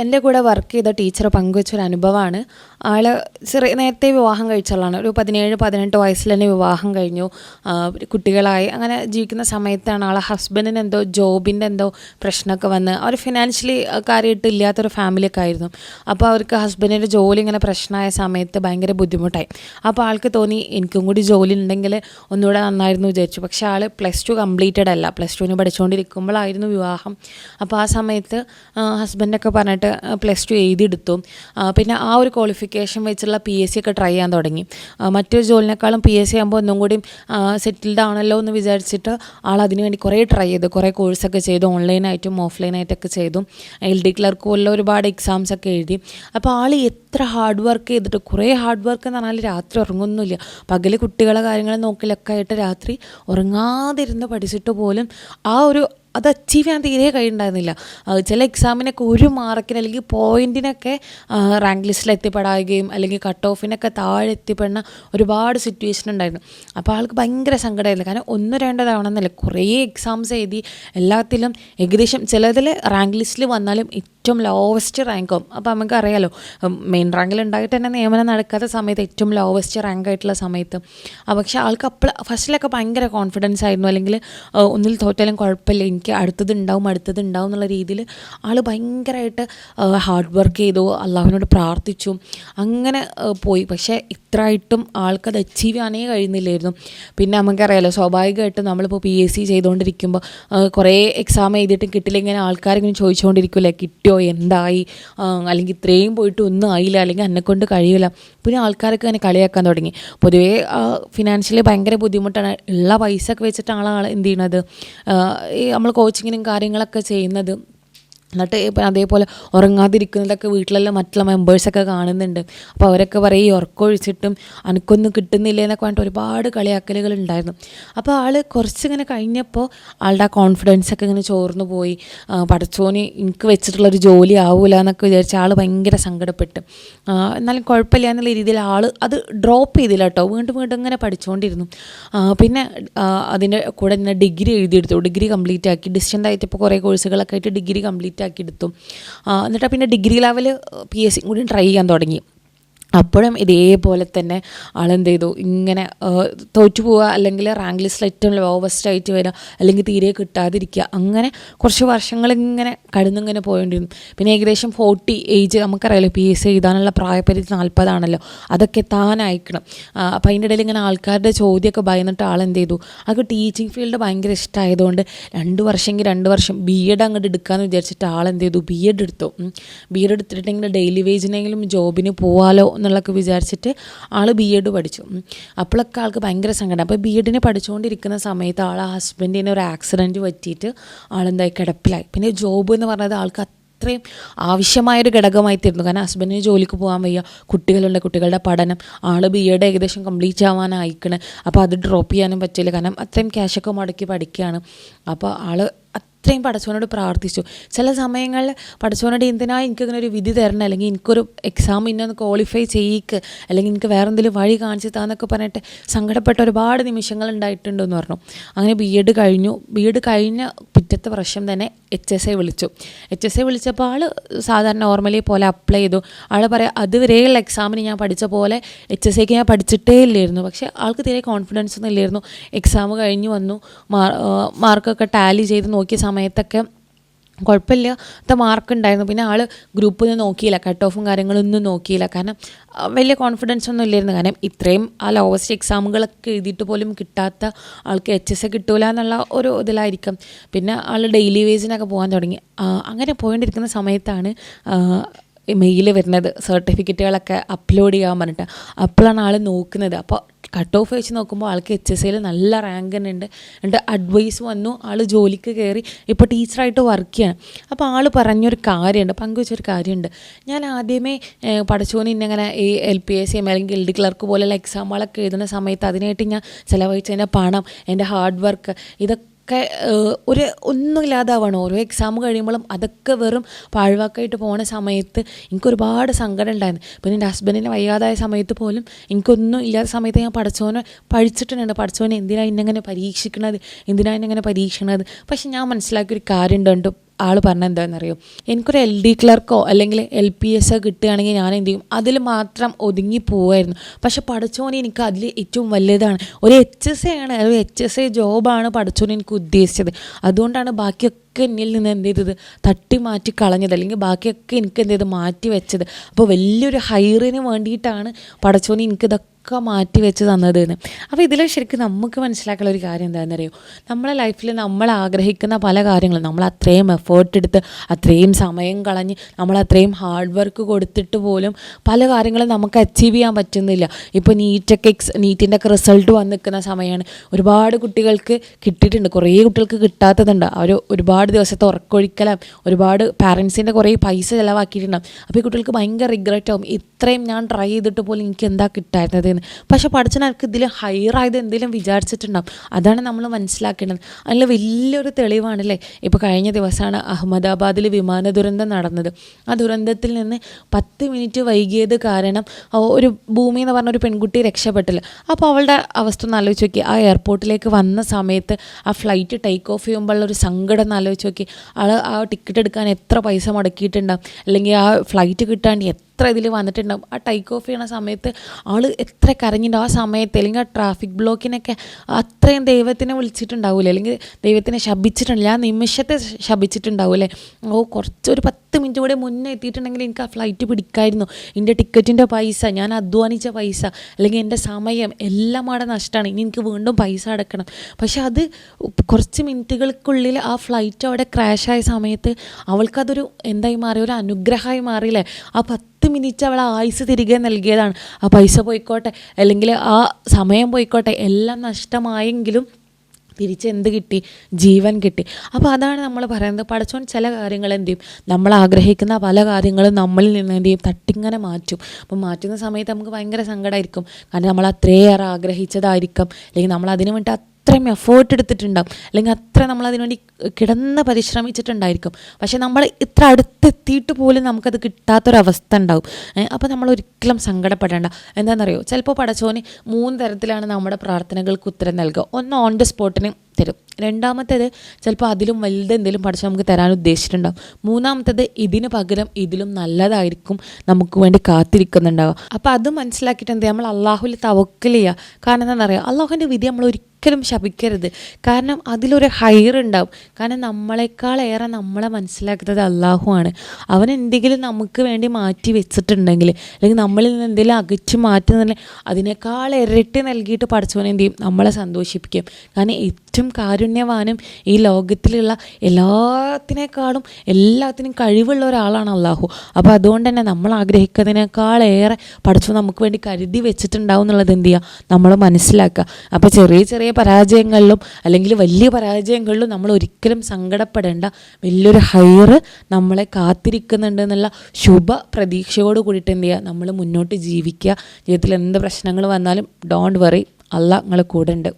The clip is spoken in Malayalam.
എന്റെ കൂടെ വർക്ക് ചെയ്ത ടീച്ചർ പങ്കുവച്ചൊരു അനുഭവമാണ് ആൾ ചെറിയ നേരത്തെ വിവാഹം കഴിച്ചുള്ളതാണ്. ഒരു പതിനേഴ് പതിനെട്ട് വയസ്സിൽ തന്നെ വിവാഹം കഴിഞ്ഞു. കുട്ടികളായി. അങ്ങനെ ജീവിക്കുന്ന സമയത്താണ് ആളെ ഹസ്ബൻഡിന് എന്തോ ജോബിന്റെ എന്തോ പ്രശ്നമൊക്കെ വന്ന്. അവർ ഫിനാൻഷ്യലി കാര്യമായിട്ട് ഇല്ലാത്തൊരു ഫാമിലിയൊക്കെ ആയിരുന്നു. അപ്പോൾ അവർക്ക് ഹസ്ബൻഡിന്റെ ജോലി ഇങ്ങനെ പ്രശ്നമായ സമയത്ത് ഭയങ്കര ബുദ്ധിമുട്ടായി. അപ്പോൾ ആൾക്ക് തോന്നി എനിക്കും കൂടി ജോലി ഉണ്ടെങ്കിൽ ഒന്നുകൂടെ നന്നായിരുന്നു വിചാരിച്ചു. പക്ഷേ ആൾ പ്ലസ് ടു കംപ്ലീറ്റഡ് അല്ല. പ്ലസ് ടുവിന് പഠിച്ചുകൊണ്ടിരിക്കുമ്പോഴായിരുന്നു വിവാഹം. അപ്പോൾ ആ സമയത്ത് ഹസ്ബൻഡൊക്കെ പറഞ്ഞിട്ട് പ്ലസ് ടു എഴുതിയെടുത്തു. പിന്നെ ആ ഒരു ക്വാളിഫിക്കേഷൻ വെച്ചുള്ള പി എസ് സി ഒക്കെ ട്രൈ ചെയ്യാൻ തുടങ്ങി. മറ്റൊരു ജോലിനേക്കാളും പി എസ് സി ആകുമ്പോൾ ഒന്നും കൂടി സെറ്റിൽഡ് ആണല്ലോ എന്ന് വിചാരിച്ചിട്ട് ആൾ അതിനുവേണ്ടി കുറേ ട്രൈ ചെയ്തു. കുറേ കോഴ്സൊക്കെ ചെയ്തു. ഓൺലൈനായിട്ടും ഓഫ്ലൈനായിട്ടൊക്കെ ചെയ്തു. എൽ ഡി ക്ലർക്ക് പോലുള്ള ഒരുപാട് എക്സാംസ് ഒക്കെ എഴുതി. അപ്പോൾ ആൾ എത്ര ഹാർഡ് വർക്ക് ചെയ്തിട്ട് കുറേ ഹാർഡ് വർക്ക് എന്ന് പറഞ്ഞാൽ രാത്രി ഉറങ്ങുന്നില്ല പകൽ കുട്ടികളെ കാര്യങ്ങൾ നോക്കലൊക്കെ ആയിട്ട് രാത്രി ഉറങ്ങാതിരുന്ന് പഠിച്ചിട്ട് പോലും ആ ഒരു അത് അച്ചീവ് ചെയ്യാൻ തീരെ കഴിയുണ്ടായിരുന്നില്ല ചില എക്സാമിനൊക്കെ ഒരു മാർക്കിന് അല്ലെങ്കിൽ പോയിന്റിനൊക്കെ റാങ്ക് ലിസ്റ്റിൽ എത്തിപ്പെടാവുകയും അല്ലെങ്കിൽ കട്ട് ഓഫിനൊക്കെ താഴെ എത്തിപ്പെടുന്ന ഒരുപാട് സിറ്റുവേഷൻ ഉണ്ടായിരുന്നു. അപ്പോൾ ആൾക്ക് ഭയങ്കര സങ്കടമായിരുന്നു. കാരണം ഒന്ന് രണ്ട് തവണ എന്നല്ല കുറേ എക്സാംസ് എഴുതി എല്ലാത്തിലും ഏകദേശം ചിലതിൽ റാങ്ക് ലിസ്റ്റിൽ വന്നാലും ഏറ്റവും ലോവസ്റ്റ് റാങ്കും അപ്പോൾ നമുക്ക് അറിയാലോ മെയിൻ റാങ്കിൽ ഉണ്ടായിട്ട് തന്നെ നിയമനം നടക്കാത്ത സമയത്ത് ഏറ്റവും ലോവസ്റ്റ് റാങ്ക് ആയിട്ടുള്ള സമയത്ത്. പക്ഷേ ആൾക്ക് അപ്പോൾ ഫസ്റ്റിലൊക്കെ ഭയങ്കര കോൺഫിഡൻസ് ആയിരുന്നു. അല്ലെങ്കിൽ ഒന്നിൽ തോറ്റാലും കുഴപ്പമില്ല. എനിക്ക് അടുത്തത് ഉണ്ടാവും അടുത്തത് ഉണ്ടാവും എന്നുള്ള രീതിയിൽ ആൾ ഭയങ്കരമായിട്ട് ഹാർഡ് വർക്ക് ചെയ്തു. അള്ളാഹുവിനോട് പ്രാർത്ഥിച്ചു. അങ്ങനെ പോയി. പക്ഷേ ഇത്രയായിട്ടും ആൾക്കത് അച്ചീവ് ചെയ്യാനേ കഴിയുന്നില്ലായിരുന്നു. പിന്നെ നമുക്കറിയാലോ സ്വാഭാവികമായിട്ടും നമ്മളിപ്പോൾ പി എസ് സി ചെയ്തുകൊണ്ടിരിക്കുമ്പോൾ കുറേ എക്സാം എഴുതിയിട്ട് കിട്ടില്ല. ഇങ്ങനെ ആൾക്കാരിങ്ങനെ ചോദിച്ചുകൊണ്ടിരിക്കില്ലേ കിട്ടിയോ എന്തായി? അല്ലെങ്കിൽ ഇത്രയും പോയിട്ട് ഒന്നും ആയില്ല. അല്ലെങ്കിൽ എന്നെ കൊണ്ട് കഴിയില്ല പിന്നെ ആൾക്കാരൊക്കെ അങ്ങനെ കളിയാക്കാൻ തുടങ്ങി. പൊതുവേ ഫിനാൻഷ്യലി ഭയങ്കര ബുദ്ധിമുട്ടാണ്. ഉള്ള പൈസ ഒക്കെ വെച്ചിട്ടാണ് ആൾ എന്ത് ചെയ്യണത്? നമ്മൾ കോച്ചിങ്ങിനും കാര്യങ്ങളൊക്കെ ചെയ്യുന്നത്. എന്നിട്ട് അതേപോലെ ഉറങ്ങാതിരിക്കുന്നതൊക്കെ വീട്ടിലെല്ലാം മറ്റുള്ള മെമ്പേഴ്സൊക്കെ കാണുന്നുണ്ട്. അപ്പോൾ അവരൊക്കെ പറയും ഈ ഉറക്കമൊഴിച്ചിട്ടും അനക്കൊന്നും കിട്ടുന്നില്ല എന്നൊക്കെ പറഞ്ഞിട്ട് ഒരുപാട് കളിയാക്കലുകൾ ഉണ്ടായിരുന്നു. അപ്പോൾ ആൾ കുറച്ചിങ്ങനെ കഴിഞ്ഞപ്പോൾ ആളുടെ ആ കോൺഫിഡൻസ് ഒക്കെ ഇങ്ങനെ ചോർന്നു പോയി. പഠിച്ചോനി എനിക്ക് വെച്ചിട്ടുള്ളൊരു ജോലി ആവൂല എന്നൊക്കെ വിചാരിച്ച് ആൾ ഭയങ്കര സങ്കടപ്പെട്ട്. എന്നാലും കുഴപ്പമില്ല എന്നുള്ള രീതിയിൽ ആൾ അത് ഡ്രോപ്പ് ചെയ്തില്ല കേട്ടോ. വീണ്ടും വീണ്ടും ഇങ്ങനെ പഠിച്ചുകൊണ്ടിരുന്നു പിന്നെ അതിന്റെ കൂടെ തന്നെ ഡിഗ്രി എഴുതിയെടുത്തു. ഡിഗ്രി കംപ്ലീറ്റ് ആക്കി. ഡിസ്റ്റന്റ് ആയിട്ട് കുറേ കോഴ്സുകളൊക്കെ ആയിട്ട് ഡിഗ്രി കംപ്ലീറ്റ് ആക്കി എടുത്തു. എന്നിട്ട് പിന്നെ degree level P S C കൂടി ട്രൈ ചെയ്യാൻ തുടങ്ങി. അപ്പോഴും ഇതേപോലെ തന്നെ ആളെന്ത് ചെയ്തു ഇങ്ങനെ തോറ്റു പോവുക അല്ലെങ്കിൽ റാങ്ക് ലിസ്റ്റിൽ ഏറ്റവും ലോവസ്റ്റ് ആയിട്ട് വരിക അല്ലെങ്കിൽ തീരെ കിട്ടാതിരിക്കുക. അങ്ങനെ കുറച്ച് വർഷങ്ങൾ ഇങ്ങനെ കടന്നിങ്ങനെ പോയോണ്ടിരുന്നു പിന്നെ ഏകദേശം ഫോർട്ടി ഏജ് നമുക്കറിയാലോ പി എസ് എഴുതാനുള്ള പ്രായപരിധി നാൽപ്പതാണല്ലോ അതൊക്കെ താനായിക്കണം അപ്പോൾ അതിന്റെ ഇടയിൽ ഇങ്ങനെ ആൾക്കാരുടെ ചോദ്യമൊക്കെ ഭയന്നിട്ട് ആളെന്ത് ചെയ്തു ആൾക്ക് ടീച്ചിങ് ഫീൽഡ് ഭയങ്കര ഇഷ്ടമായതുകൊണ്ട് രണ്ട് വർഷമെങ്കിൽ രണ്ട് വർഷം ബി എഡ് അങ്ങോട്ട് എടുക്കാമെന്ന് വിചാരിച്ചിട്ട് ആളെന്ത് ചെയ്തു ബി എഡ് എടുത്തു ബി എഡ് എടുത്തിട്ടുണ്ടെങ്കിൽ ഡെയിലി വേജിനെങ്കിലും ജോബിന് പോവാലോ എന്നുള്ളതൊക്കെ വിചാരിച്ചിട്ട് ആൾ ബി എഡ് പഠിച്ചു. അപ്പോഴൊക്കെ ആൾക്ക് ഭയങ്കര സങ്കടം. അപ്പോൾ ബി എഡിന് പഠിച്ചുകൊണ്ടിരിക്കുന്ന സമയത്ത് ആൾ ഹസ്ബൻഡിന് ഒരു ആക്സിഡന്റ് പറ്റിയിട്ട് ആളെന്തായി കിടപ്പിലായി. പിന്നെ ജോബ് എന്ന് പറഞ്ഞത് ആൾക്ക് അത്രയും ആവശ്യമായൊരു ഘടകമായി തീർന്നു കാരണം ഹസ്ബൻഡിന് ജോലിക്ക് പോകാൻ വയ്യ. കുട്ടികളുണ്ട്. കുട്ടികളുടെ പഠനം. ആൾ ബി എഡ് ഏകദേശം കംപ്ലീറ്റ് ആവാനായിക്കണ്. അപ്പോൾ അത് ഡ്രോപ്പ് ചെയ്യാനും പറ്റില്ല. കാരണം അത്രയും ക്യാഷൊക്കെ മുടക്കി പഠിക്കുകയാണ് അപ്പോൾ ആൾ അത്രയും പടച്ചവനോട് പ്രാർത്ഥിച്ചു. ചില സമയങ്ങളിൽ പടച്ചവനോട് എന്തിനാ എനിക്കിങ്ങനെ ഒരു വിധി തരണം? അല്ലെങ്കിൽ എനിക്കൊരു എക്സാം ഇന്നൊന്ന് ക്വാളിഫൈ ചെയ്യിക്ക്. അല്ലെങ്കിൽ എനിക്ക് വേറെ എന്തെങ്കിലും വഴി കാണിച്ച് താന്നൊക്കെ പറഞ്ഞിട്ട് സങ്കടപ്പെട്ട ഒരുപാട് നിമിഷങ്ങൾ ഉണ്ടായിട്ടുണ്ടെന്ന് പറഞ്ഞു. അങ്ങനെ ബി എഡ് കഴിഞ്ഞു. ബി എഡ് കഴിഞ്ഞ പിറ്റത്തെ വർഷം തന്നെ എച്ച് എസ് ഐ വിളിച്ചു. എച്ച് എസ് ഐ വിളിച്ചപ്പോൾ ആൾ സാധാരണ നോർമലി പോലെ അപ്ലൈ ചെയ്തു. ആൾ പറയാം അതുവരെയുള്ള എക്സാമിന് ഞാൻ പഠിച്ച പോലെ എച്ച് എസ് ഐക്ക് ഞാൻ പഠിച്ചിട്ടേ ഇല്ലായിരുന്നു. പക്ഷേ ആൾക്ക് തീരെ കോൺഫിഡൻസ് ഒന്നും ഇല്ലായിരുന്നു. എക്സാം കഴിഞ്ഞ് വന്നു. മാർക്കൊക്കെ ടാലി ചെയ്ത് നോക്കിയ സമയത്തൊക്കെ കുഴപ്പമില്ലാത്ത മാർക്ക് ഉണ്ടായിരുന്നു. പിന്നെ ആൾ ഗ്രൂപ്പിൽ നിന്ന് നോക്കിയില്ല. കട്ട് ഓഫും കാര്യങ്ങളൊന്നും നോക്കിയില്ല. കാരണം വലിയ കോൺഫിഡൻസ് ഒന്നും ഇല്ലായിരുന്നു. കാരണം ഇത്രയും ആ ലോവസ്റ്റ് എക്സാമുകളൊക്കെ എഴുതിയിട്ട് പോലും കിട്ടാത്ത ആൾക്ക് എച്ച് എസ് കിട്ടൂല എന്നുള്ള ഒരു ഇതിലായിരിക്കും. പിന്നെ ആൾ ഡെയിലി വേജിനൊക്കെ പോകാൻ തുടങ്ങി. അങ്ങനെ പോയിക്കൊണ്ടിരിക്കുന്ന സമയത്താണ് മെയിൽ വരുന്നത്. സർട്ടിഫിക്കറ്റുകളൊക്കെ അപ്ലോഡ് ചെയ്യാൻ പറഞ്ഞിട്ട്. അപ്പോഴാണ് ആൾ നോക്കുന്നത്. അപ്പോൾ കട്ട് ഓഫ് വെച്ച് നോക്കുമ്പോൾ ആൾക്ക് എച്ച് എസ് ഐയിൽ നല്ല റാങ്ക് തന്നെ ഉണ്ട് എന്നിട്ട് അഡ്വൈസ് വന്നു. ആൾ ജോലിക്ക് കയറി ഇപ്പോൾ ടീച്ചറായിട്ട് വർക്ക് ചെയ്യണം. അപ്പോൾ ആൾ പറഞ്ഞൊരു കാര്യമുണ്ട് പങ്കുവെച്ചൊരു കാര്യമുണ്ട് ഞാൻ ആദ്യമേ പഠിച്ചോന് ഇന്നങ്ങനെ ഈ എൽ പി എസ് എം അല്ലെങ്കിൽ എൽ ഡി ക്ലർക്ക് പോലെയുള്ള എക്സാമുകളൊക്കെ എഴുതുന്ന സമയത്ത് അതിനായിട്ട് ഞാൻ ചിലവഴിച്ചതിന്റെ പണം എന്റെ ഹാർഡ് വർക്ക് ഇതൊക്കെ ഒരു ഒന്നുമില്ലാതാവണം. ഓരോ എക്സാം കഴിയുമ്പോഴും അതൊക്കെ വെറും പാഴ്വാക്കായിട്ട് പോണ സമയത്ത് എനിക്ക് ഒരുപാട് സങ്കടം ഉണ്ടായിരുന്നു. പിന്നെ എന്റെ ഹസ്ബൻഡിന് വയ്യാതായ സമയത്ത് പോലും എനിക്കൊന്നും ഇല്ലാത്ത സമയത്ത് ഞാൻ പഠിച്ചവനെ പഠിച്ചിട്ടുണ്ട് പഠിച്ചവനെ എന്തിനാണ് ഇന്നെങ്ങനെ പരീക്ഷിക്കണത്? എന്തിനാണ് ഇന്നെങ്ങനെ പരീക്ഷിക്കണത്? പക്ഷെ ഞാൻ മനസ്സിലാക്കിയൊരു കാര്യം ഉണ്ട് ആൾ പറഞ്ഞ എന്താണെന്നറിയോ എനിക്കൊരു എൽ ഡി ക്ലർക്കോ അല്ലെങ്കിൽ എൽ പി എസ് കിട്ടുകയാണെങ്കിൽ ഞാൻ എന്ത് ചെയ്യും അതിൽ മാത്രം ഒതുങ്ങി പോവായിരുന്നു. പക്ഷെ പഠിച്ചോനെ എനിക്ക് അതിൽ ഏറ്റവും വലിയതാണ് ഒരു എച്ച് എസ് എ ആണ്. ഒരു എച്ച് എസ് എ ജോബാണ് പഠിച്ചോനെ എനിക്ക് ഉദ്ദേശിച്ചത്. അതുകൊണ്ടാണ് ബാക്കിയൊക്കെ എന്നിൽ നിന്ന് എന്ത് ചെയ്തത് തട്ടി മാറ്റി കളഞ്ഞത്. അല്ലെങ്കിൽ ബാക്കിയൊക്കെ എനിക്ക് എന്ത് ചെയ്ത് മാറ്റി വെച്ചത്. അപ്പോൾ വലിയൊരു ഹൈറിന് വേണ്ടിയിട്ടാണ് പഠിച്ചോനെ എനിക്കിതൊക്കെ ഒക്കെ മാറ്റി വെച്ച് തന്നത് എന്ന് അപ്പോൾ ഇതിൽ ശരിക്കും നമുക്ക് മനസ്സിലാക്കാനുള്ള ഒരു കാര്യം എന്താണെന്ന് അറിയോ? നമ്മളെ ലൈഫിൽ നമ്മൾ ആഗ്രഹിക്കുന്ന പല കാര്യങ്ങളും നമ്മൾ അത്രയും എഫേർട്ട് എടുത്ത് അത്രയും സമയം കളഞ്ഞ് നമ്മൾ അത്രയും ഹാർഡ് വർക്ക് കൊടുത്തിട്ട് പോലും പല കാര്യങ്ങളും നമുക്ക് അച്ചീവ് ചെയ്യാൻ പറ്റുന്നില്ല. ഇപ്പോൾ നീറ്റൊക്കെ എക്സ് നീറ്റിന്റെ ഒക്കെ റിസൾട്ട് വന്ന് നിൽക്കുന്ന സമയമാണ് ഒരുപാട് കുട്ടികൾക്ക് കിട്ടിയിട്ടുണ്ട്. കുറേ കുട്ടികൾക്ക് കിട്ടാത്തതുണ്ട്. അവർ ഒരുപാട് ദിവസത്തെ ഉറക്കൊഴിക്കലും ഒരുപാട് പാരൻസിന്റെ കുറേ പൈസ ചിലവാക്കിയിട്ടുണ്ടാകും അപ്പോൾ ഈ കുട്ടികൾക്ക് ഭയങ്കര റിഗ്രറ്റ് ആവും. ഇത്രയും ഞാൻ ട്രൈ ചെയ്തിട്ട് പോലും എനിക്ക് എന്താ കിട്ടാത്തത്? എന്ന് പക്ഷെ പഠിച്ചവർക്ക് ഇതിൽ ഹയറായത് എന്തെങ്കിലും വിചാരിച്ചിട്ടുണ്ടാവും. അതാണ് നമ്മൾ മനസ്സിലാക്കേണ്ടത്. അതിൽ വലിയൊരു തെളിവാണല്ലേ? ഇപ്പോൾ കഴിഞ്ഞ ദിവസമാണ് അഹമ്മദാബാദിൽ വിമാന ദുരന്തം നടന്നത്. ആ ദുരന്തത്തിൽ നിന്ന് പത്ത് മിനിറ്റ് വൈകിയത് കാരണം ഒരു ഭൂമി എന്ന് പറഞ്ഞ ഒരു പെൺകുട്ടി രക്ഷപ്പെട്ടില്ല. അപ്പോൾ അവളുടെ അവസ്ഥ ഒന്ന് ആലോചിച്ച് നോക്കി. ആ എയർപോർട്ടിലേക്ക് വന്ന സമയത്ത് ആ ഫ്ലൈറ്റ് ടേക്ക് ഓഫ് ചെയ്യുമ്പോഴുള്ള ഒരു സങ്കടം ഒന്ന് ആലോചിച്ച് നോക്കി. ആൾ ആ ടിക്കറ്റ് എടുക്കാൻ എത്ര പൈസ മുടക്കിയിട്ടുണ്ടാവും. അല്ലെങ്കിൽ ആ ഫ്ലൈറ്റ് കിട്ടാണ്ട് എത്ര ഇതിൽ വന്നിട്ടുണ്ടാവും. ആ ടൈക്ക് ഓഫ് ചെയ്യണ സമയത്ത് ആൾ എത്ര കരഞ്ഞിട്ടുണ്ടാവും ആ സമയത്ത് അല്ലെങ്കിൽ ആ ട്രാഫിക് ബ്ലോക്കിനൊക്കെ അത്രയും ദൈവത്തിനെ വിളിച്ചിട്ടുണ്ടാവില്ലേ അല്ലെങ്കിൽ ദൈവത്തിനെ ശപിച്ചിട്ടുണ്ടല്ലേ ആ നിമിഷത്തെ ശപിച്ചിട്ടുണ്ടാവില്ലേ ഓ കുറച്ചൊരു പത്ത് മിനിറ്റ് കൂടെ മുന്നേ എത്തിയിട്ടുണ്ടെങ്കിൽ എനിക്ക് ആ ഫ്ലൈറ്റ് പിടിക്കായിരുന്നു. എന്റെ ടിക്കറ്റിന്റെ പൈസ ഞാൻ അധ്വാനിച്ച പൈസ അല്ലെങ്കിൽ എന്റെ സമയം എല്ലാം അവിടെ നഷ്ടമാണ്. ഇനി എനിക്ക് വീണ്ടും പൈസ അടക്കണം. പക്ഷേ അത് കുറച്ച് മിനിറ്റുകൾക്കുള്ളിൽ ആ ഫ്ലൈറ്റ് അവിടെ ക്രാഷായ സമയത്ത് അവൾക്കതൊരു എന്തായി മാറി ഒരു അനുഗ്രഹമായി മാറിയില്ലേ? ആ പത്ത് പത്ത് മിനിറ്റ് അവൾ ആയുസ് തിരികെ നൽകിയതാണ്. ആ പൈസ പോയിക്കോട്ടെ അല്ലെങ്കിൽ ആ സമയം പോയിക്കോട്ടെ എല്ലാം നഷ്ടമായെങ്കിലും തിരിച്ച് എന്ത് കിട്ടി? ജീവൻ കിട്ടി. അപ്പോൾ അതാണ് നമ്മൾ പറയുന്നത്. പഠിച്ചോൻ ചില കാര്യങ്ങൾ എന്ത് ചെയ്യും? നമ്മൾ ആഗ്രഹിക്കുന്ന പല കാര്യങ്ങളും നമ്മളിൽ നിന്ന് എന്ത് ചെയ്യും? തട്ടിങ്ങനെ മാറ്റും. അപ്പം മാറ്റുന്ന സമയത്ത് നമുക്ക് ഭയങ്കര സങ്കടമായിരിക്കും. കാരണം നമ്മൾ അത്രയേറെ ആഗ്രഹിച്ചതായിരിക്കും. അല്ലെങ്കിൽ നമ്മൾ അതിനു വേണ്ടി അത്രയും എഫേർട്ട് എടുത്തിട്ടുണ്ടാവും. അല്ലെങ്കിൽ അത്ര നമ്മൾ അതിനുവേണ്ടി കിടന്ന് പരിശ്രമിച്ചിട്ടുണ്ടായിരിക്കും. പക്ഷെ നമ്മൾ ഇത്ര അടുത്തെത്തിയിട്ട് പോലും നമുക്കത് കിട്ടാത്തൊരവസ്ഥ ഉണ്ടാവും. അപ്പോൾ നമ്മൾ ഒരിക്കലും സങ്കടപ്പെടേണ്ട. എന്താണെന്നറിയോ? ചിലപ്പോൾ പടച്ചോന് മൂന്ന് തരത്തിലാണ് നമ്മുടെ പ്രാർത്ഥനകൾക്ക് ഉത്തരം നൽകുക. ഒന്ന് ഓൺ ദ സ്പോട്ടിന് തരും. രണ്ടാമത്തേത് ചിലപ്പോൾ അതിലും വലുത് എന്തെങ്കിലും പഠിച്ച് നമുക്ക് തരാൻ ഉദ്ദേശിച്ചിട്ടുണ്ടാകും മൂന്നാമത്തേത് ഇതിന് പകരം ഇതിലും നല്ലതായിരിക്കും നമുക്ക് വേണ്ടി കാത്തിരിക്കുന്നുണ്ടാവുക. അപ്പോൾ അത് മനസ്സിലാക്കിയിട്ട് എന്ത് നമ്മൾ അള്ളാഹുൽ തവക്കൽ ചെയ്യുക കാരണം എന്താണെന്ന് അറിയാം? അള്ളാഹുവിന്റെ വിധി നമ്മൾ ഒരിക്കലും ശപിക്കരുത്. കാരണം അതിലൊരു ഹയർ ഉണ്ടാവും. കാരണം നമ്മളെക്കാളേറെ നമ്മളെ മനസ്സിലാക്കുന്നത് അള്ളാഹു ആണ്. അവൻ എന്തെങ്കിലും നമുക്ക് വേണ്ടി മാറ്റി വെച്ചിട്ടുണ്ടെങ്കിൽ അല്ലെങ്കിൽ നമ്മളിൽ നിന്ന് എന്തെങ്കിലും അകറ്റി മാറ്റുന്നുണ്ടെങ്കിൽ അതിനേക്കാൾ ഇരട്ടി നൽകിയിട്ട് പഠിച്ചവൻ എന്ത് ചെയ്യും? നമ്മളെ സന്തോഷിപ്പിക്കും. കാരണം ഏറ്റവും കാരുണ്യവാനും ഈ ലോകത്തിലുള്ള എല്ലാത്തിനേക്കാളും എല്ലാത്തിനും കഴിവുള്ള ഒരാളാണ് അള്ളാഹു അപ്പോൾ അതുകൊണ്ട് തന്നെ നമ്മൾ ആഗ്രഹിക്കുന്നതിനേക്കാളേറെ പഠിച്ചു നമുക്ക് വേണ്ടി കരുതി വെച്ചിട്ടുണ്ടാവും എന്നുള്ളത് എന്ത് ചെയ്യുക നമ്മൾ മനസ്സിലാക്കുക. അപ്പോൾ ചെറിയ ചെറിയ പരാജയങ്ങളിലും അല്ലെങ്കിൽ വലിയ പരാജയങ്ങളിലും നമ്മൾ ഒരിക്കലും സങ്കടപ്പെടേണ്ട വലിയൊരു ഹയർ നമ്മളെ കാത്തിരിക്കുന്നുണ്ട് എന്നുള്ള ശുഭ പ്രതീക്ഷയോട് കൂടിയിട്ട് എന്ത് ചെയ്യുക നമ്മൾ മുന്നോട്ട് ജീവിക്കുക. ജീവിതത്തിൽ എന്ത് പ്രശ്നങ്ങൾ വന്നാലും ഡോണ്ട് വറി അല്ല നിങ്ങൾ കൂടെ ഉണ്ട്.